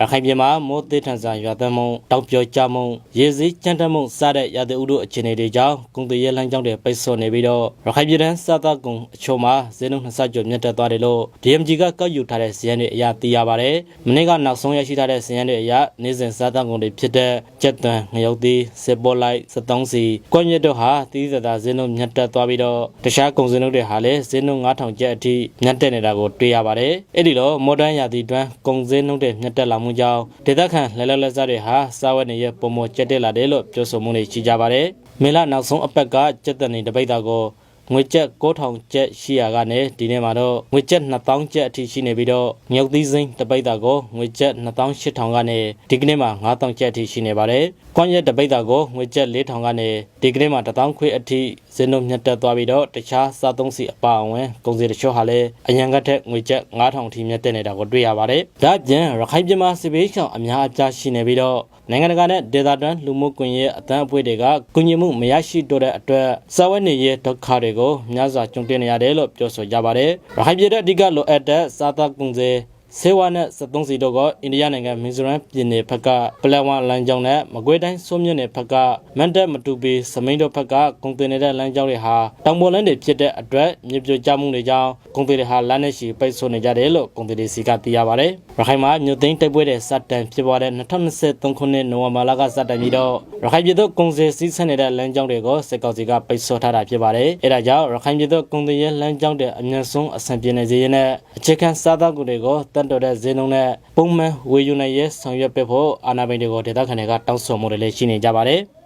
ရခိုင်ပြည်မှာမိုးသေးထန်စွာရွာသွန်းမှုတောက်ပြောကြမှုရေစည်းကြမ်းတမ်းမှုစတဲ့ရာသီဥတုအခြေအနေတွေကြောင့်ကုန်သွယ်ရေးလမ်းကြောင်းတွေပိတ်ဆို့နေပြီးတော့ရခိုင်ပြည်တန်းစားသောက်ကုန်အချို့မှာဈေးနှုန်းနှစ်ဆကျော်မြင့်တက်သွားတယ်လို့ DMG ကကောက်ယူထားတဲ့စီးရင်တွေအရသိရပါတယ်။မနေ့ကနောက်ဆုံးရရှိထားတဲ့စီးရင်တွေအရနေ့စဉ်စားသောက်ကုန်တွေဖြစ်တဲ့ကြက်သွန်ငရုတ်သီးစစ်ပေါ်လိုက်စတုံးစီကွန်ရက်တို့ဟာတီးသတာဈေးနှုန်းမြင့်တက်သွားပြီးတော့တခြားကုန်စည်နှုန်းတွေဟာလည်းဈေးနှုန်း9000ကျပ်အထိမြင့်တက်နေတာကိုတွေ့ရပါတယ်။အဲ့ဒီလိုမော်ဒန်ရာသီတွန်းကုန်စည်နှုန်းတွေမြင့်တက်လာမှုကြောင့်ဒေသခံလဲလဲလက်စားတွေဟာစားဝတ်နေရပုံမကျက်တက်လာတယ်လို့ပြောဆိုမှုတွေရှိကြပါတယ်။မေလနောက်ဆုံးအပတ်ကကြက်တန်နေတပိတ်တာကို ငွေကျပ်9000ကျပ်ရှိရာကနေဒီနေ့မှာတော့ငွေကျပ်2000ကျပ်အထိရှိနေပြီးတော့မြုပ်သီးစိမ်းတပိတ်တာကိုငွေကျပ်2800ကနေဒီကနေ့မှာ9000ကျပ်အထိရှိနေပါတယ်။ကွန်ရက်တပိတ်တာကိုငွေကျပ်4000ကနေဒီကနေ့မှာ1000ခွေအထိဈေးနှုန်းမြတ်တက်သွားပြီးတော့တခြားစားသုံးစီအပါအဝင်ကုန်စည်တချို့ဟာလည်းအရန်ကထက်ငွေကျပ်9000အထိမြတ်တက်နေတာကိုတွေ့ရပါတယ်။ဒါ့အပြင်ရခိုင်ပြည်မှာစစ်ဘေးရှောင်အများအပြားရှိနေပြီးတော့နိုင်ငံတကာနဲ့ဒေသတွင်းလူမှုကွန်ရက်အသံအဖွဲ့တွေကကုညီမှုမရရှိတော့တဲ့အတွက်စာဝတ်နေရေးဒုက္ခတွေကိုများစွာကြုံတွေ့နေရတယ်လို့ပြောဆိုကြပါတယ်။ရခိုင်ပြည်တဲ့အဓိကလိုအပ်တဲ့စားသောက်ကုန်စည် ဆေးဝါးနဲ့စက်သုံးစီတို့ကအိန္ဒိယနိုင်ငံမီဇိုရမ်ပြည်နယ်ဘက်ကပလက်ဝလမ်းကြောင်းနဲ့မကွေးတိုင်းစိုးမြင့်နယ်ဘက်ကမန်တက်မတူပီစမိန်တို့ဘက်ကကုန်တင်နေတဲ့လမ်းကြောင်းတွေဟာတောင်ပေါ်လမ်းတွေဖြစ်တဲ့အတွက်မြေပြိုကျမှုတွေကြောင့်ကုန်တင်တွေဟာလမ်းနဲ့ရှိပိတ်ဆို့နေကြတယ်လို့ကုန်တင်တွေစီကသိရပါတယ်။ရခိုင်မှာမြို့သိမ်းတိုက်ပွဲတွေစတင်ဖြစ်ပွားတဲ့2023ခုနှစ်နိုဝင်ဘာလကစတင်ပြီးတော့ရခိုင်ပြည်သို့ကုန်စည်စီးဆင်းနေတဲ့လမ်းကြောင်းတွေကိုစစ်ကောင်စီကပိတ်ဆို့ထားတာဖြစ်ပါတယ်။အဲဒါကြောင့်ရခိုင်ပြည်သို့ကုန်တင်ရဲ့လမ်းကြောင်းတွေအမြင့်ဆုံးအဆင်ပြေနေစေရတဲ့အခြေခံစားသောက်ကုန်တွေကိုတန်တော်တဲ့ဈေးနှုန်းနဲ့ပုံမှန်ဝယ်ယူနိုင်ရေးဆောင်ရွက်ပေးဖို့အာဏာပိုင်တွေကိုဒေသခံတွေကတောင်းဆိုမှုတွေလည်းရှိနေကြပါတယ်။